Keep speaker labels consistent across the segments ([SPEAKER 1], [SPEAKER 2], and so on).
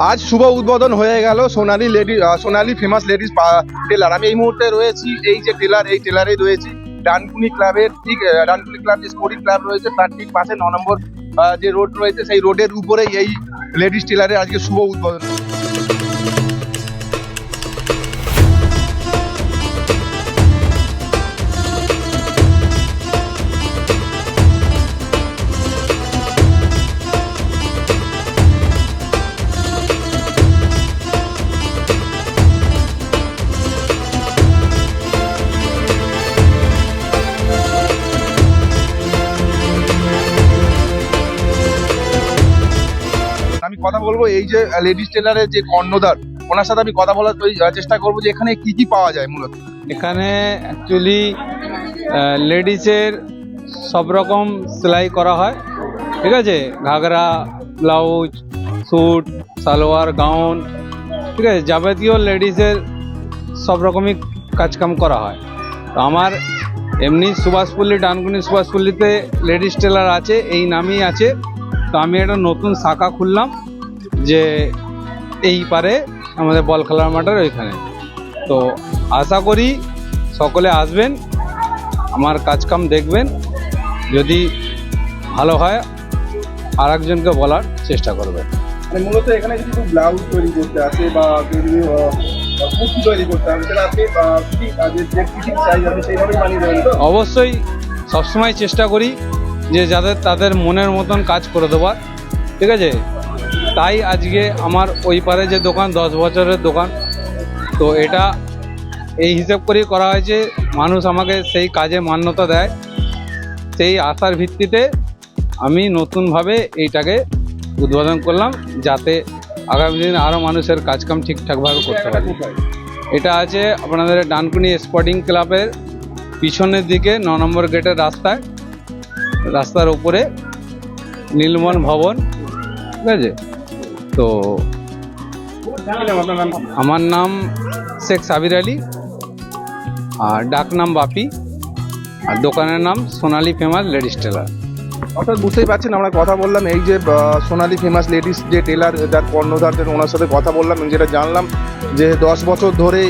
[SPEAKER 1] আজ শুভ উদ্বোধন হয়ে গেল Sonali lady Sonali famous ladies tailor আমি এই মুহূর্তে রয়েছি, এই যে টেলার এই টেলারে রয়েছি। ডানকুনি ক্লাবের ঠিক ডানকুনি ক্লাব যে স্পোর্টিং ক্লাব রয়েছে, তার ঠিক পাশে ন নম্বর যে রোড রয়েছে, সেই রোডের উপরেই এই লেডিস টেলারে আজকে শুভ উদ্বোধন। আমি কথা বলব, এই যে লেডিস টেলারের যে কর্ণধার, ওনার সাথে আমি কথা বলার চেষ্টা করব যে এখানে কি কি পাওয়া যায় মূলত।
[SPEAKER 2] এখানে অ্যাকচুয়ালি লেডিসের সব রকম সেলাই করা হয়, ঠিক আছে? Ghagra, blouse, suit, salwar, gown, ঠিক আছে? যাবতীয় লেডিসের সব রকমই কাজকাম করা হয়। তো আমার এমনি সুভাষপল্লী, ডানকুনি সুভাষপল্লীতে লেডিস টেলার আছে, এই নামই আছে। তো আমি একটা নতুন শাখা খুললাম যে এই পারে আমাদের বল খেলার মাঠের ওইখানে। তো আশা করি সকলে আসবেন আমার কাজকাম দেখবেন যদি ভালো হয় আর একজনকে বলার চেষ্টা করবে
[SPEAKER 1] মানে মূলত এখানে যদি কেউ ব্লাউজ তৈরি করতে আসে বা কেউ যদি কুর্তি তৈরি করতে আসে তাহলে আপনি আহ, কি আহ, যে যে ফিটিং চাই আপনি সেইভাবে বানিয়ে দেবেন তো?
[SPEAKER 2] অবশ্যই সবসময় চেষ্টা করি যে যাদের, তাদের মনের মতন কাজ করে দেওয়ার ঠিক আছে? তাই আজকে আমার ওই পারে যে দোকান, দশ বছরের দোকান, তো এটা এই হিসেব করেই করা হয়েছে, মানুষ আমাকে সেই কাজে মান্যতা দেয়। সেই আশার ভিত্তিতে আমি নতুনভাবে এইটাকে উদ্বোধন করলাম, যাতে আগামী দিনে আরও মানুষের কাজকাম ঠিকঠাকভাবে করতে পারি। এটা আছে আপনাদের ডানকুনি স্পোর্টিং ক্লাবের পিছনের দিকে, ন নম্বর গেটের রাস্তায়। রাস্তার উপরে নীলমন ভবন, ঠিক আছে? তো আমার নাম শেখ সাবির আলী, আর ডাক নাম বাপি, আর দোকানের নাম সোনালি ফেমাস লেডিস টেলার।
[SPEAKER 1] অর্থাৎ বুঝতেই পারছেন, আমরা কথা বললাম এই যে সোনালি ফেমাস লেডিস যে টেলার, যার কর্ণধারদের ওনার সাথে কথা বললাম যেটা জানলাম যে দশ বছর ধরে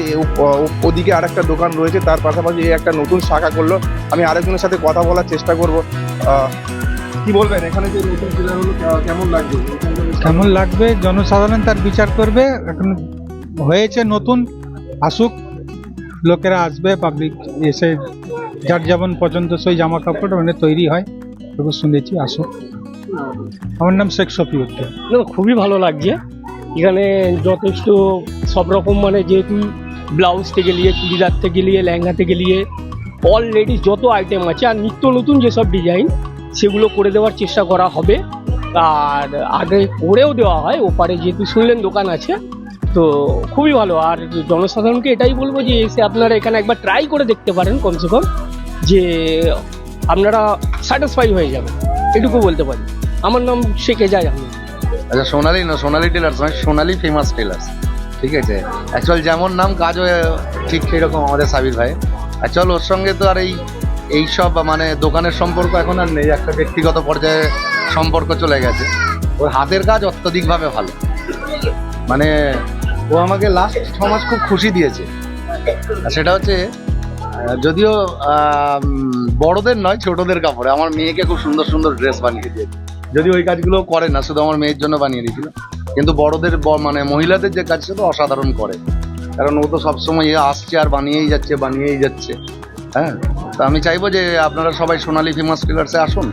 [SPEAKER 1] ওদিকে আর একটা দোকান রয়েছে, তার পাশাপাশি একটা নতুন শাখা করল। আমি আরেকজনের সাথে কথা বলার চেষ্টা করব। কি বলবেন? এখানে যে নতুন টেলার হলো কেমন লাগবে?
[SPEAKER 3] কেমন লাগবে? জনসাধারণ তার বিচার করবে। এখন হয়েছে নতুন আসুক লোকেরা আসবে পাবলিক এসে যার যেমন পছন্দসই জামা কাপড় মানে তৈরি হয়। তবু শুনেছি আসুক। আমার নাম শেখ শফিউদ্দিন
[SPEAKER 4] খুবই ভালো লাগছে। এখানে যথেষ্ট সব রকম মানে যেহেতু ব্লাউজ থেকে নিয়ে চুড়িদার থেকে নিয়ে লেহেঙ্গা থেকে নিয়ে অল লেডিস যত আইটেম আছে আর নিত্য নতুন যেসব ডিজাইন সেগুলো করে দেওয়ার চেষ্টা করা হবে। আর আগে করেও দেওয়া হয়, ওপারে যেহেতু শুনলেন দোকান আছে, তো খুবই ভালো। আর জনসাধারণকে এটাই বলব যে, এসে আপনারা এখানে একবার ট্রাই করে দেখতে পারেন কমসে কম, যে আপনারা স্যাটিসফাই হয়ে যাবেন। এটুকু বলতে পারি। আমার নাম শেখ এজাজ আহমেদ।
[SPEAKER 5] আচ্ছা সোনালি না, সোনালি টেলার্স নয় সোনালি ফেমাস টেলার্স ঠিক আছে? অ্যাকচুয়াল যেমন নাম কাজ ঠিক সেরকম আমাদের সাবির ভাই। অ্যাকচুয়াল ওর সঙ্গে তো আর এই এইসব মানে দোকানের সম্পর্ক এখন আর নেই, একটা ব্যক্তিগত পর্যায়ে সম্পর্ক চলে গেছে। ওর হাতের কাজ অত্যধিকভাবে ভালো। মানে ও আমাকে লাস্ট ছ মাস খুব খুশি দিয়েছে। আর সেটা হচ্ছে যদিও বড়দের নয়, ছোটদের কাপড়ে। আমার মেয়েকে খুব সুন্দর সুন্দর ড্রেস বানিয়ে দিয়েছে। যদি ওই কাজগুলো করে না, শুধু আমার মেয়ের জন্য বানিয়ে দিয়েছিল। কিন্তু বড়দের মানে মহিলাদের যে কাজ সেটা অসাধারণ করে। কারণ ও তো সবসময় আসছে আর বানিয়েই যাচ্ছে বানিয়েই যাচ্ছে। হ্যাঁ? তো আমি চাইব যে আপনারা সবাই সোনালি ফেমাস টেলার্সে আসুন।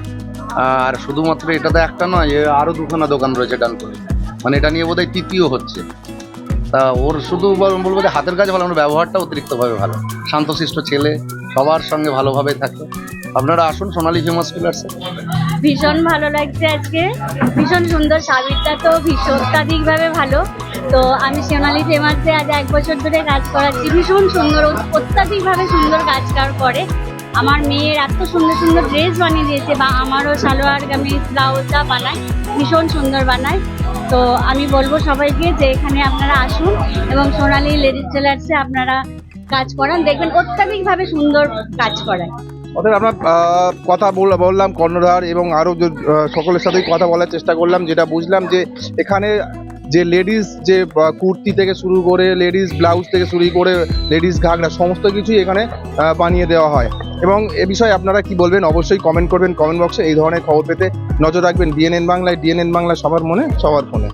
[SPEAKER 5] আর শুধুমাত্র এটা তো একটা নয় আরও দুখানা দোকান রয়েছে ডানকুনি মানে এটা নিয়ে বোধহয় তৃতীয় হচ্ছে। তা ওর শুধু বল- বলব যে হাতের কাজ ভালো ওর ব্যবহারটা অতিরিক্তভাবে ভালো। শান্তশিষ্ট ছেলে, সবার সঙ্গে ভালোভাবে থাকে। আপনারা আসুন সোনালি ফেমাস টেলার্সে
[SPEAKER 6] ভীষণ ভালো লাগছে আজকে। ভীষণ সুন্দর সাবিরটা তো ভীষণ অত্যাধিকভাবে ভালো। তো আমি সোনালি ফেমাসে আজ এক বছর ধরে কাজ করাচ্ছি। ভীষণ সুন্দর, অত্যাধিকভাবে সুন্দর কাজ কার। আমার মেয়ের এত সুন্দর সুন্দর ড্রেস বানিয়ে দিয়েছে, বা আমারও সালোয়ার কামিজ ব্লাউজটা বানায়, ভীষণ সুন্দর বানায়। তো আমি বলব সবাইকে যে এখানে আপনারা আসুন এবং সোনালি লেডিস টেলার্সে আপনারা কাজ করান। দেখবেন অত্যাধিকভাবে সুন্দর কাজ করায়।
[SPEAKER 1] অতএব আমরা কথা বললাম কর্ণধার এবং আরও সকলের সাথেই কথা বলার চেষ্টা করলাম, যেটা বুঝলাম যে এখানে যে লেডিস যে কুর্তি থেকে শুরু করে লেডিস ব্লাউজ থেকে শুরু করে লেডিস ঘাগরা সমস্ত কিছুই এখানে বানিয়ে দেওয়া হয়। এবং এ বিষয়ে আপনারা কি বলবেন অবশ্যই কমেন্ট করবেন। কমেন্ট বক্সে এই ধরনের খবর পেতে নজর রাখবেন। ডিএনএন বাংলায় ডিএনএন বাংলা সবার মনে, সবার ফোনে।